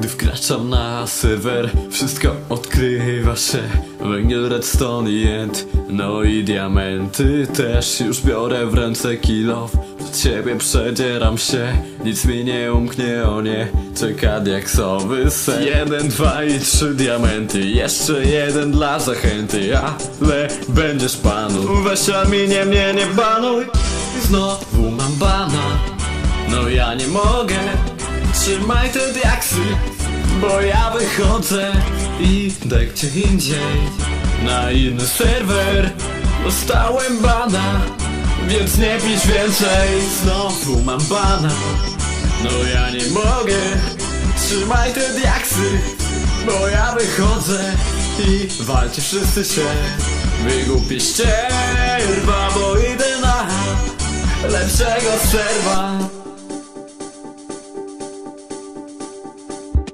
Gdy wkraczam na serwer Wszystko odkrywa się. Węgiel, redstone i jęt No i diamenty też Już biorę w ręce kilof. Przed ciebie przedzieram się Nic mi nie umknie, o nie. Czeka diaksowy sen. Jeden, dwa i trzy diamenty Jeszcze jeden dla zachęty. Ale będziesz panu. Weź Arminie mnie nie banuj. Znowu mam bana. No ja nie mogę Trzymaj te diaksy Bo ja wychodzę Idę gdzie indziej. Na inny serwer Dostałem bana Więc nie pisz więcej. Znowu mam bana No ja nie mogę. Trzymaj te diaksy Bo ja wychodzę I walcie wszyscy się. Wygłupi ścierwa Bo idę na Lepszego serwa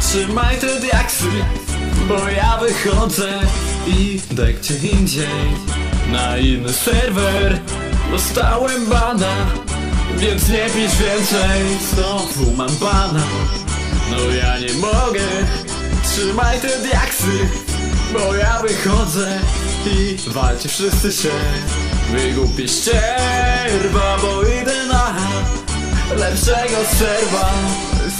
Trzymaj te diaksy Bo ja wychodzę I idę gdzie indziej. Na inny serwer Dostałem bana Więc nie pisz więcej. Znowu mam bana No ja nie mogę. Trzymaj te diaksy Bo ja wychodzę I walcie wszyscy się. Wygłupi ścierwa Bo idę na lepszego serwa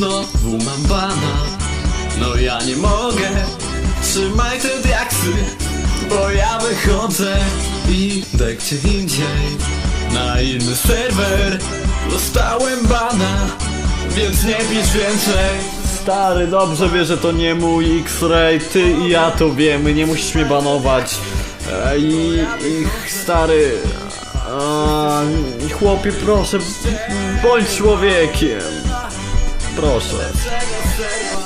Znowu mam bana. No ja nie mogę. Trzymaj te diaksy Bo ja wychodzę I idę gdzie indziej. Na inny serwer Dostałem bana Więc nie pisz więcej. Stary, dobrze wie, że to nie mój X-Ray, ty i ja to wiemy, nie musisz mnie banować. I, i stary, a, chłopie, proszę, bądź człowiekiem. Proszę. Lepszego serwa